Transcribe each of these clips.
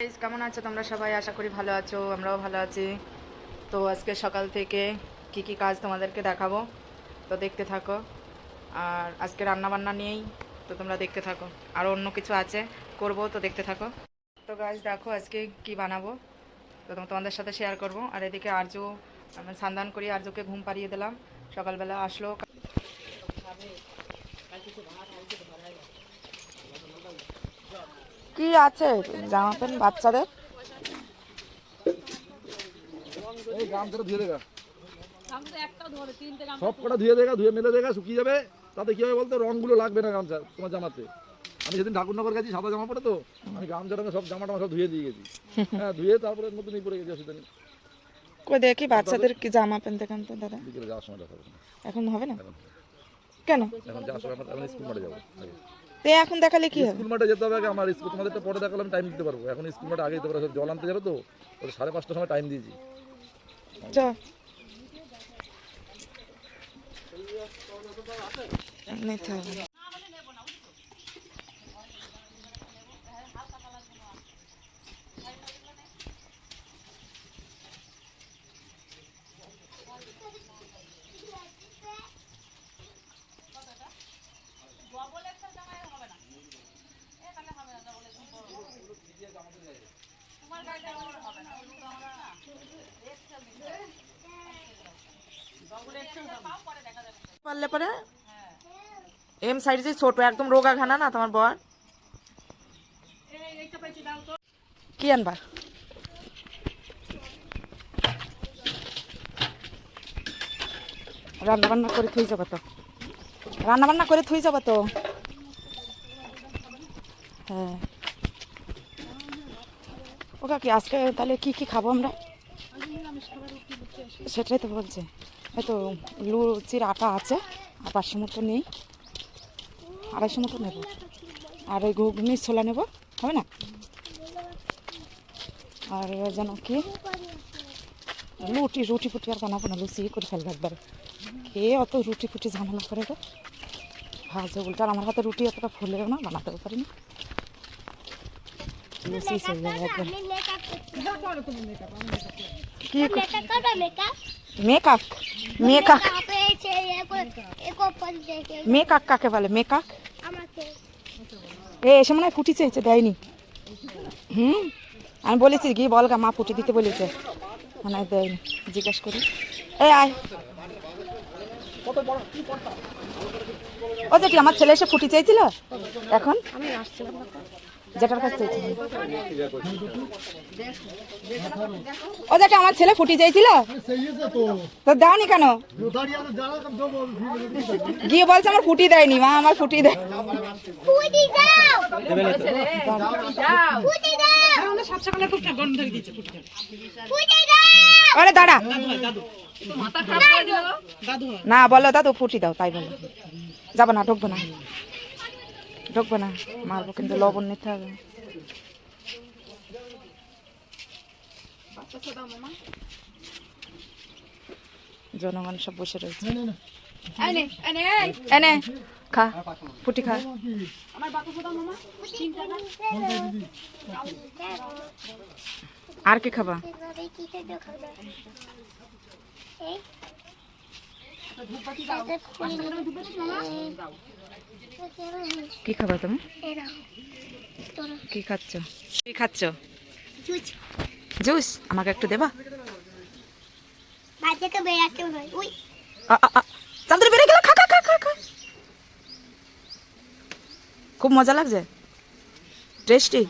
কেমন আছো? তোমরা সবাই? আশা করি ভালো আছো। আমরাও ভালো আছি। তো আজকে সকাল থেকে কি কি কাজ তোমাদেরকে দেখাবো? তো দেখতে থাকো। আর আজকে রান্না বান্না নিয়েই তো তোমরা দেখতে থাকো। আর অন্য কিছু আছে করব, তো দেখতে থাকো। তো গাছ দেখো আজকে কি বানাবো? তো তোম- তোমাদের সাথে শেয়ার করব। আর এদিকে আর্য আমি সান্দান করি। আর্যকে ঘুম পাড়িয়ে দিলাম। সকালবেলা আসলো। কি আছে? জামা প্যান্ট বাচ্চাদের? এই গামছাটা ধুয়ে দেখা সব কটা ধুয়ে দেখা ধুয়ে মেলে দেখা শুকিয়ে যাবে। তাতে কি হবে বলতো? রংগুলো লাগবে না গামছা তোমার জামাতে। আমি সেদিন ঠাকুরনগর গেছি সাদা জামা পরে তো। আমি গামছা টামা সব জামা টামা সব ধুয়ে দিয়ে গেছি। হ্যাঁ ধুয়ে তারপরে পরে গেছি অসুবিধা নেই কই দেখি বাচ্চাদের কি জামা প্যান্ট দেখান তো দাদা। বিকেলে যাওয়ার সময় এখন হবে না? কেন? এখন যাওয়ার সময় আমরা- স্কুল মাঠে যাব। তো এখন দেখালে কি হবে? স্কুল মাঠে যেতে হবে আগে আমার স্কুল তোমাদেরটা পরে দেখালাম টাইম দিতে পারব। এখন স্কুল মাঠে আগে যেতে পারব জল আনতে যাবে তো? ওটা সাড়ে পাঁচটার সময় টাইম দিয়েছি। চ। নিতে হবে না। পারলে পরে? এম সাইড যে ছোট, একদম রোগা ঘানা না তোমার বর? কি রান্না বান্না করে থুই যাব তো। রান্না বান্না করে থুই যাব তো। হ্যাঁ। ও কাকি, আজকে তাহলে কি কি খাব আমরা? সেটাই তো বলছে। এই তো লুচির আটা আছে, আর পাঁচশো মতো নেই। আড়াইশো মতো নেব। আর ওই ঘুগনি ছোলা নেব। হবে না? আর যেন কি? রুটি রুটি ফুটি আর বানাবো না, লুচি করে ফেলবে একবার। কে অত রুটি ফুটি ঝামেলা করে ভাজে উল্টা আমার হাতে রুটি অতটা ফুলেও না, বানাতেও পারি না লুচি চলে যাবে একবার কি মেকাক মেকাক মেকাক কাকে বলে? মেকাক এ এসে মনে হয় ফুটি চেয়েছে দেয়নি। হুম? আমি বলেছি গিয়ে বল গা মা ফুটি দিতে বলেছে। মনে হয় দেয়নি। জিজ্ঞেস করি। এই আয়। ও যেটি আমার ছেলে এসে ফুটি চেয়েছিল এখন? যেটার কাছে ও যেটা আমার ছেলে ফুটি চেয়েছিল তো দাওনি কেন? গিয়ে বলছে আমার ফুটি দেয়নি মা আমার ফুটি দেয়। আরে দাঁড়া। না বলো দাদু ফুটি দাও তাই বলো। যাব না ঢুকবো না। ঢুকবো না। মারবো কিন্তু লবণ নিতে হবে। জনগণ সব বসে রয়েছে। এনে খা ফুটি খা। আর কি খাবা? কি খাবা তুমি? কি খাচ্ছ? কি খাচ্ছ? জুস। আমাকে একটু দেবা? বাচ্চাকে বেড়াতে উই আ- আ- আ, বেড়ে গেল খা খা খা খা খা। খুব মজা লাগছে? টেস্টি?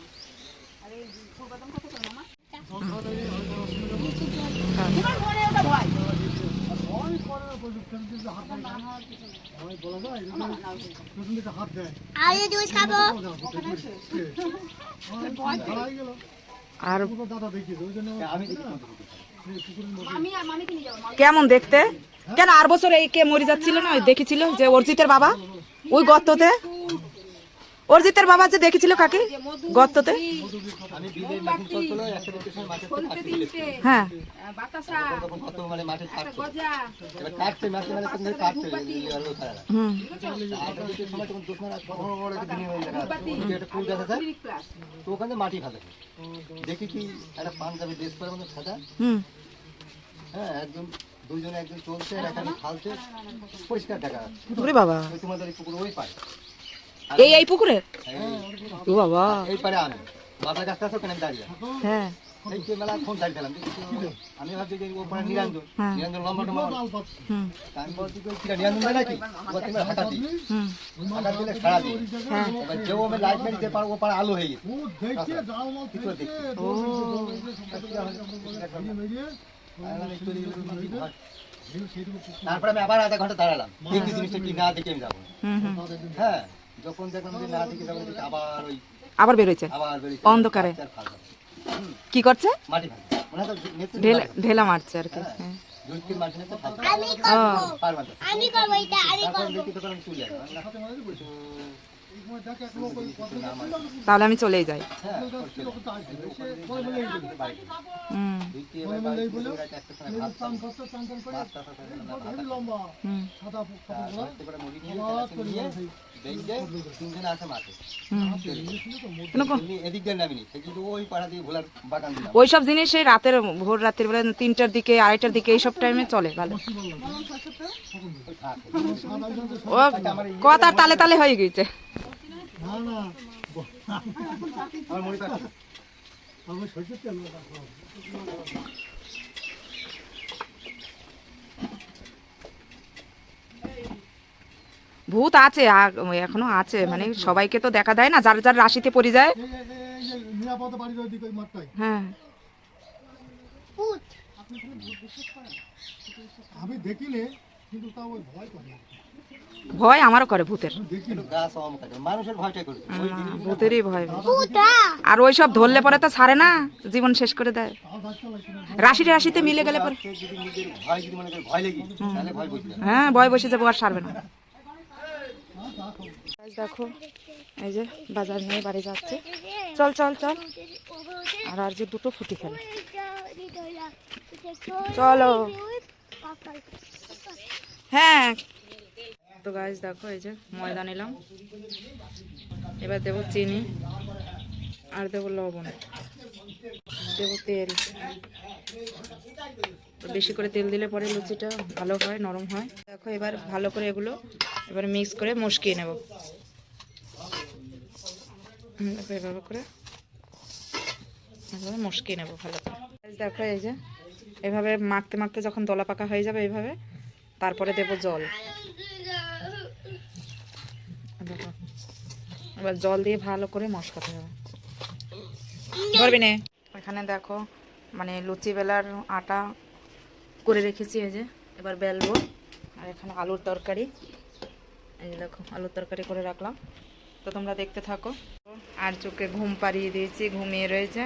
কেমন দেখতে? কেন আর বছর এই কে মরে যাচ্ছিল না? দেখেছিল যে অর্জিতের বাবা? ওই গর্ততে? অর্জিতের বাবা যে দেখেছিল কাকে? গর্ততে? হ্যাঁ ওখানে মাটি ভালো দেখি কি একটা পাঞ্জাবি ড্রেস পরে মতো সাদা হুম। হ্যাঁ একদম দুইজনে একজন চলছে আর একটা ফালছে পরিষ্কার দেখা যাচ্ছে। বাবা। ওই তোমাদের পুকুর ওই পারে এই এই পুকুরে? ও বাবা। এই পারে আমি বাজার গাছটা আছে ওখানে দাঁড়িয়ে হ্যাঁ। যে মেলা ফোন চাই পেলাম আমি ভাবছি যে ও পারে নিরঞ্জন। নিরঞ্জন লম্বা টম্বা আমি বলছি নিরঞ্জন দেয় নাকি? ও তুমি হাঁটা দিই। হাঁটা দিলে সারা দিই। হ্যাঁ। এবার যেও আমি লাইট মেরে ও আলো হয়ে গেছে। কিছু তারপরে আমি আবার আধা ঘণ্টা দাঁড়ালাম। দেখি জিনিসটা কি না দেখে আমি যাব। হ্যাঁ। যখন দেখলাম যে না দেখে যাব আবার ওই আবার বেরোচ্ছে আবার বেরিয়েছে অন্ধকারে। কি করছে? মাটি ঢেলা ঢেলা মারছে আর কি হ্যাঁ। হ্যাঁ। আমি ও করব আমি করব এটা আমি করব। দেখি আমি চলে তাহলে আমি চলেই যাই। ওই সব জিনিস রাতের ভোর রাতের বেলা তিনটার দিকে আড়াইটার দিকে এইসব টাইমে চলে ভালো। ও কথার তালে তালে হয়ে গেছে। আমার পাচ্ছে। ভূত আছে এখনও আছে মানে সবাইকে তো দেখা দেয় না যার যার রাশিতে পড়ে যায়। হ্যাঁ। আমি দেখিলে কিন্তু তাও ভয় করে। ভয় আমারও করে ভূতের। ভূতেরই ভয়। আর ওই সব ধরলে পরে তো ছাড়ে না জীবন শেষ করে দেয়। না রাশিতে মিলে গেলে পরে সে যদি নিজের ভয় যদি মনে করে ভয় লেগে তাহলে ভয় বুঝবে না। হ্যাঁ ভয় বসে যাব আর সারবে না। দেখো এই যে বাজার নিয়ে বাড়ি যাচ্ছে। চল চল চল। আর আর যে দুটো ফুটি খেলে। চলো। হ্যাঁ তো গাছ দেখো এই যে ময়দা নিলাম। এবার দেবো চিনি আর দেবো লবণ। দেবো তেল। বেশি করে তেল দিলে পরে লুচিটা ভালো হয়, নরম হয়। দেখো এবার ভালো করে এগুলো এবার মিক্স করে মশকিয়ে নেব। দেখো এভাবে করে এভাবে মশকিয়ে নেব ভালো করে। দেখো এই যে এভাবে মাখতে মাখতে যখন দলা পাকা হয়ে যাবে এইভাবে তারপরে দেব জল দেখো এবার জল দিয়ে ভালো করে মশকাতে হবে। ধরবি নে। এখানে দেখো মানে লুচি বেলার আটা করে রেখেছি এই যে, এবার বেলবো। আর এখানে আলুর তরকারি। এই যে দেখো, আলুর তরকারি করে রাখলাম। তো তোমরা দেখতে থাকো। আর চোখে ঘুম পাড়িয়ে দিয়েছি, ঘুমিয়ে রয়েছে।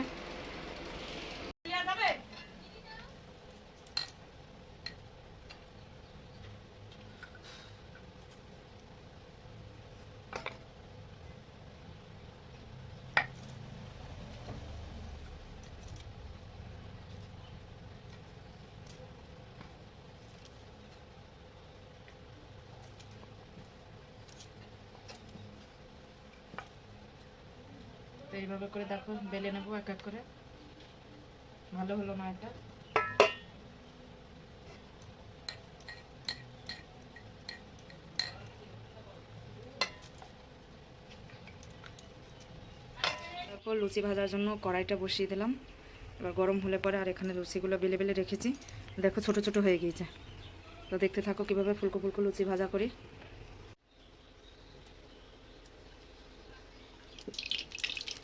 এইভাবে করে দেখো, বেলে নেব এক এক করে। ভালো হলো না এটা। তারপর লুচি ভাজার জন্য কড়াইটা বসিয়ে দিলাম। এবার গরম হলে পরে আর এখানে লুচিগুলো বেলে বেলে রেখেছি। দেখো ছোট ছোট হয়ে গিয়েছে। তো দেখতে থাকো কীভাবে ফুলকো ফুলকো লুচি ভাজা করি।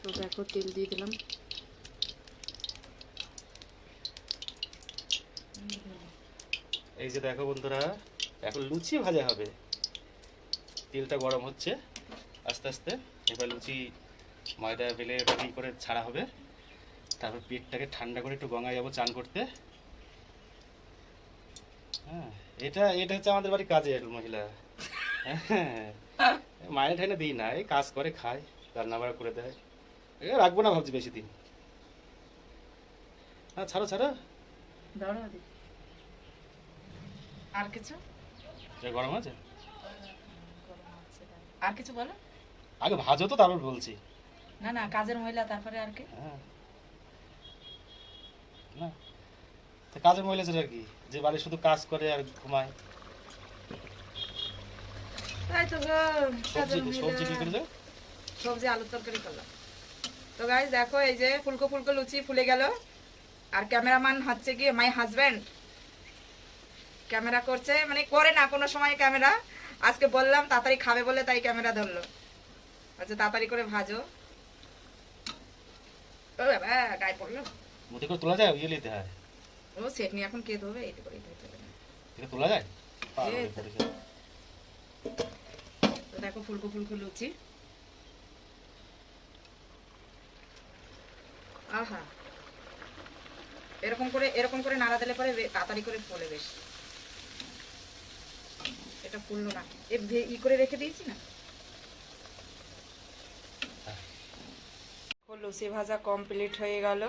তো দেখো, তেল দিয়ে দিলাম। এই যে দেখো বন্ধুরা, এখন লুচি ভাজা হবে। তেলটা গরম হচ্ছে, আস্তে আস্তে। এবার লুচি ময়দা বেলে রেডি করে ছাড়া হবে। তারপর পেটটাকে ঠান্ডা করে একটু গঙ্গায় যাব চান করতে। হ্যাঁ এটা এটা হচ্ছে আমাদের বাড়ির কাজে মহিলা। হ্যাঁ মায়ের ঠাইনে দিই না, এই কাজ করে, খায় রান্না বাড়া করে দেয়। রাখব না ভাবছি বেশি দিন। হ্যাঁ ছাড়ো ছাড়ো। আর কিছু? গরম আছে? আর কিছু বলো? আগে ভাজো তো তারপর বলছি। না না কাজের মহিলা তারপরে আর কি? হ্যাঁ। না তা কাজের মহিলা যেটা কি? যে বাড়ি শুধু কাজ করে আর ঘুমায়। তাই তো গো সবজি কাজের সবজি কি করে সবজি আলুর তরকারি করলাম। তো গাইজ দেখো এই যে ফুলকো ফুলকো লুচি ফুলে গেল। আর ক্যামেরাম্যান হচ্ছে কি মাই হাজব্যান্ড ক্যামেরা করছে মানে করে না কোনো সময় ক্যামেরা। আজকে বললাম তাড়াতাড়ি খাবে বলে তাই ক্যামেরা ধরলো। আচ্ছা তাড়াতাড়ি করে ভাজো। ও বাবা গায়ে পড়ল। করে তোলা যায়? ইয়ে নিতে হয়। ও সেট নিয়ে এখন কে ধোবে? এইটা করে হবে এটা তোলা যায়। দেখো ফুলকো ফুলকো লুচি। আহা। এরকম করে এরকম করে নাড়া দিলে পরে তাড়াতাড়ি করে ফোলে বেশ। এটা ফুললো না। এ ই করে রেখে দিয়েছি না? লুচি ভাজা কমপ্লিট হয়ে গেল।